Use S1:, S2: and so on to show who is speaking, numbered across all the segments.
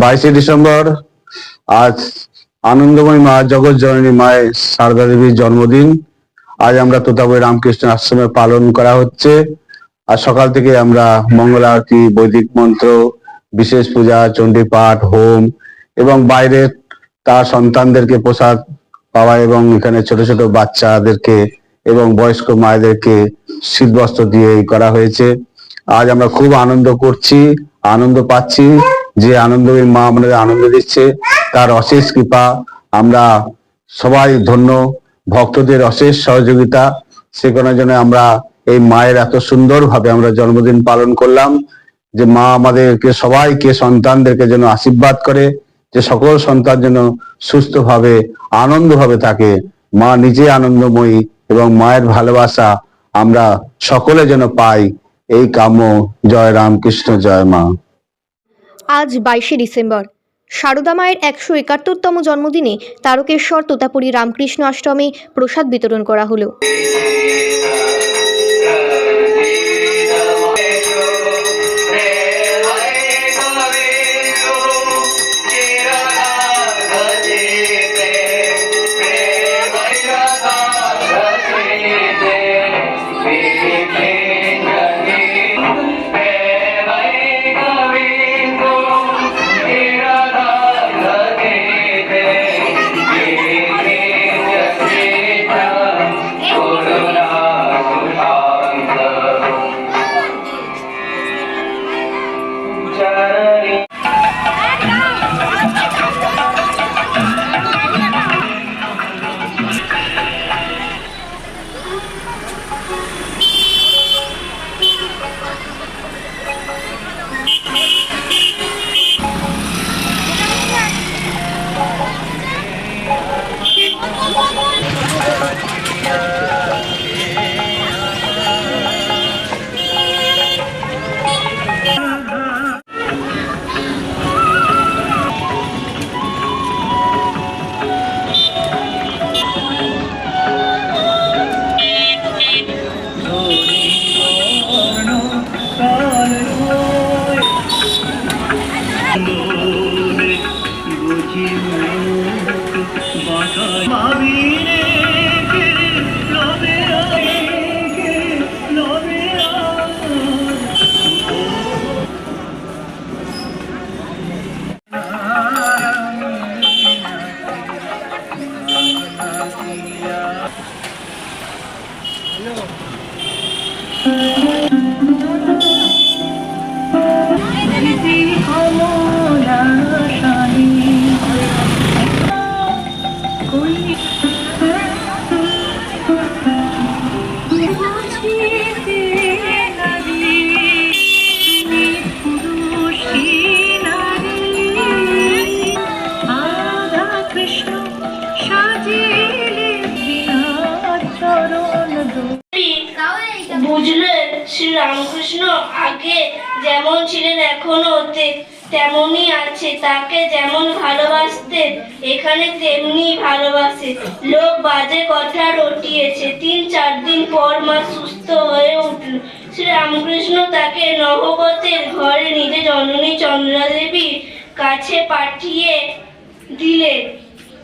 S1: বাইশে ডিসেম্বর, আজ আনন্দময় মা জগৎ জননী মায়ের সারদা দেবীর জন্মদিন। আজ আমরা তোতাবই রামকৃষ্ণ আশ্রমে পালন করা হচ্ছে। আর সকাল থেকে আমরা মঙ্গল আরতি, বৈদিক মন্ত্র, বিশেষ পূজা, চণ্ডী পাঠ, হোম এবং বাইরে তার সন্তানদেরকে প্রসাদ পাওয়া এবং এখানে ছোট ছোট বাচ্চাদেরকে এবং বয়স্ক মায়েদেরকে শীতবস্ত্র দিয়ে করা হয়েছে। আজ আমরা খুব আনন্দ করছি, আনন্দ পাচ্ছি। যে আনন্দময়ী মা আমাদের আনন্দ দিচ্ছে, তার অশেষ কৃপা। আমরা সবাই ধন্য, ভক্তদের অশেষ সহযোগিতা। সেখানে জন্য আমরা এই মায়ের এত সুন্দরভাবে আমরা জন্মদিন পালন করলাম, যে মা আমাদেরকে, সবাইকে, সন্তানদেরকে যেন আশীর্বাদ করে, যে সকল সন্তান যেন সুস্থভাবে, আনন্দভাবে থাকে। মা নিজে আনন্দময়ী এবং মায়ের ভালোবাসা আমরা সকলে যেন পাই। এই কাম্য জয় রামকৃষ্ণ জয় মা।
S2: আজ বাইশে ডিসেম্বর। সারদা মায়ের একশো একাত্তরতম জন্মদিনে তারকেশ্বর তোতাপুরী রামকৃষ্ণ আশ্রমে প্রসাদ বিতরণ করা হলো।
S3: কৃষ্ণ
S4: বুঝলেন শ্রী রামকৃষ্ণ আগে যেমন ছিলেন এখনও তেমনই আছে। তাকে যেমন ভালোবাসতেন এখানে তেমনি ভালোবাসে। লোক বাজে কথা রটিয়েছে। তিন, চার দিন পর মা সুস্থ হয়ে উঠল। শ্রী রামকৃষ্ণ তাকে নহবতের ঘরে নিজে জননী চন্দ্রাদেবীর কাছে পাঠিয়ে দিলেন।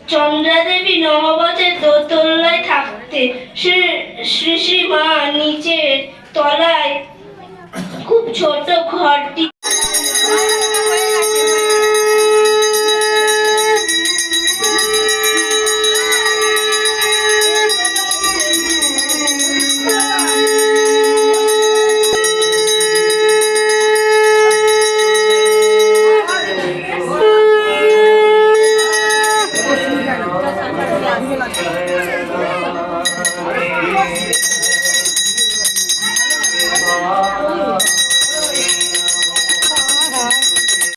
S4: চন্দ্রাদেবী নহবতের দোতলায় থাকতে শ্রী শ্রী শ্রী মা নিচের তলায় খুব ছোট ঘরটি